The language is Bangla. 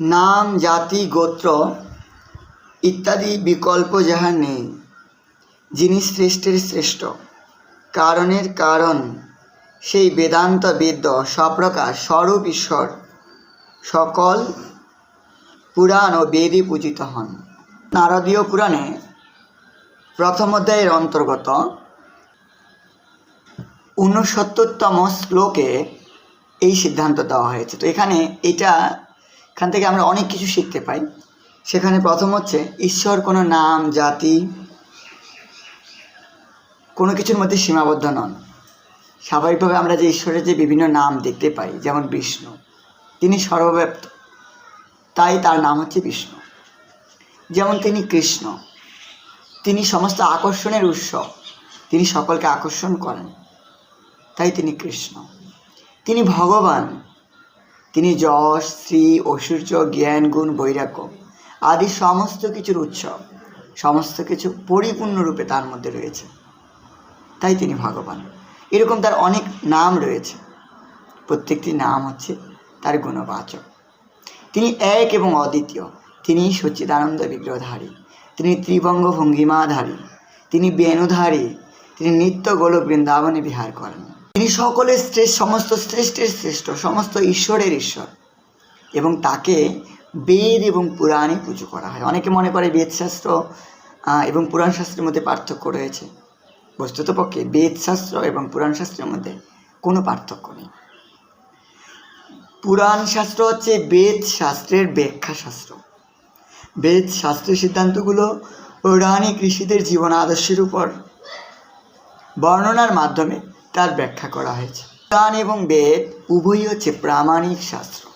নাম, জাতি, গোত্র ইত্যাদি বিকল্প যাহা নেই, যিনি শ্রেষ্ঠের শ্রেষ্ঠ। কারণের কারণ, সেই বেদান্ত বেদ্য সপ্রকার স্বরূপ ঈশ্বর। সকল পুরাণ ও বেদে পূজিত হন। নারদীয় পুরাণে প্রথম অধ্যায়ের অন্তর্গত ঊনসত্তরতম শ্লোকে এই সিদ্ধান্ত দেওয়া হয়েছে। তো এখানে এটা এখান থেকে আমরা অনেক কিছু শিখতে পাই। সেখানে প্রথম হচ্ছে ঈশ্বর কোনো নাম, জাতি, কোনো কিছুর মধ্যে সীমাবদ্ধ নন। স্বাভাবিকভাবে আমরা যে ঈশ্বরের যে বিভিন্ন নাম দেখতে পাই, যেমন বিষ্ণু, তিনি সর্বব্যাপ্ত। তাই তার নাম হচ্ছে বিষ্ণু। যেমন তিনি কৃষ্ণ, তিনি সমস্ত আকর্ষণের উৎস, তিনি সকলকে আকর্ষণ করেন। তাই তিনি কৃষ্ণ। তিনি ভগবান তিনি যশ, শ্রী ঐশ্বর্য জ্ঞান, গুণ, বৈরাগ্য আদি সমস্ত কিছুর উৎস। সমস্ত কিছু পরিপূর্ণরূপে তার মধ্যে রয়েছে। তাই তিনি ভগবান। এরকম তার অনেক নাম রয়েছে। প্রত্যেকটি নাম হচ্ছে তার গুণবাচক। তিনি এক এবং অদ্বিতীয়। তিনি সচ্চিদানন্দ বিগ্রহধারী। তিনি ত্রিবঙ্গ ভঙ্গিমাধারী। তিনি বেণুধারী। তিনি নিত্য গোলক বৃন্দাবনে বিহার করেন। তিনি সকলের শ্রেষ্ঠ, সমস্ত শ্রেষ্ঠের শ্রেষ্ঠ, সমস্ত ঈশ্বরের ঈশ্বর। এবং তাকে বেদ এবং পুরাণে পুজো করা হয়। অনেকে মনে করে বেদশাস্ত্র এবং পুরাণ শাস্ত্রের মধ্যে পার্থক্য রয়েছে। বস্তুতপক্ষে বেদশাস্ত্র এবং পুরাণ শাস্ত্রের মধ্যে কোনো পার্থক্য নেই। পুরাণ শাস্ত্র হচ্ছে বেদ শাস্ত্রের ব্যাখ্যা শাস্ত্র বেদ শাস্ত্রের সিদ্ধান্তগুলো পৌরাণিক ঋষিদের জীবন আদর্শের উপর। বর্ণনার মাধ্যমে তার ব্যাখ্যা করা হয়েছে। প্রাণ এবং বেদ উভয়ই হচ্ছে প্রামাণিক শাস্ত্র।